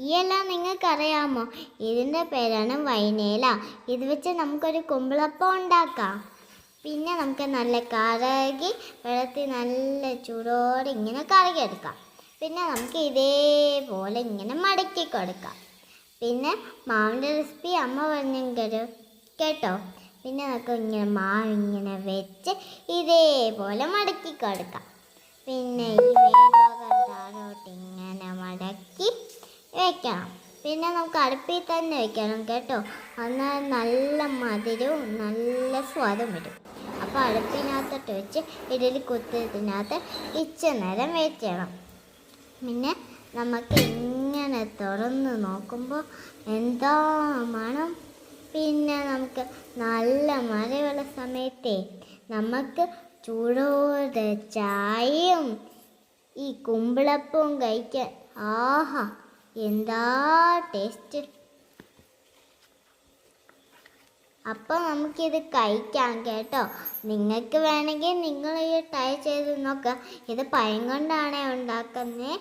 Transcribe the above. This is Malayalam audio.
ഈ എല്ലാം നിങ്ങൾക്കറിയാമോ? ഇതിന്റെ പേരാണ് വൈനേല. ഇത് വെച്ച് നമുക്കൊരു കുമ്പിളപ്പം ഉണ്ടാക്കാം. പിന്നെ നമുക്ക് നല്ല കറകി വെള്ളത്തിൽ നല്ല ചൂടോടെ ഇങ്ങനെ കറകിയെടുക്കാം. പിന്നെ നമുക്ക് ഇതേപോലെ ഇങ്ങനെ മടക്കി കൊടുക്കാം. പിന്നെ മാവിന്റെ റെസിപ്പി അമ്മ പറഞ്ഞെങ്കിൽ കേട്ടോ? പിന്നെ നമുക്ക് ഇങ്ങനെ മാവ് ഇങ്ങനെ വെച്ച് ഇതേപോലെ മടക്കി കൊടുക്കാം. പിന്നെ ഈ വെക്കണം പിന്നെ നമുക്ക് അടുപ്പിൽ തന്നെ വെക്കണം കേട്ടോ. എന്നാൽ നല്ല മധുരവും നല്ല സ്വാദും വരും. അപ്പോൾ അടുപ്പിനകത്തോട്ട് വെച്ച് ഇഡലി കുത്തിയതിനകത്ത് ഇച്ച നേരം വെച്ചണം പിന്നെ നമുക്ക് ഇങ്ങനെ തുറന്ന് നോക്കുമ്പോൾ എന്തോ മണം. പിന്നെ നമുക്ക് നല്ല മഴയുള്ള സമയത്തെ നമുക്ക് ചൂടോടെ ചായയും ഈ കുമ്പിളപ്പവും കഴിക്കാൻ ആഹാ എന്താ ടേസ്റ്റ് അപ്പം നമുക്കിത് കഴിക്കാം കേട്ടോ. നിങ്ങൾക്ക് വേണമെങ്കിൽ നിങ്ങൾ ഈ ട്രൈ ചെയ്ത് നോക്കുക ഇത് പഴം കൊണ്ടാണ് ഉണ്ടാക്കുന്നത്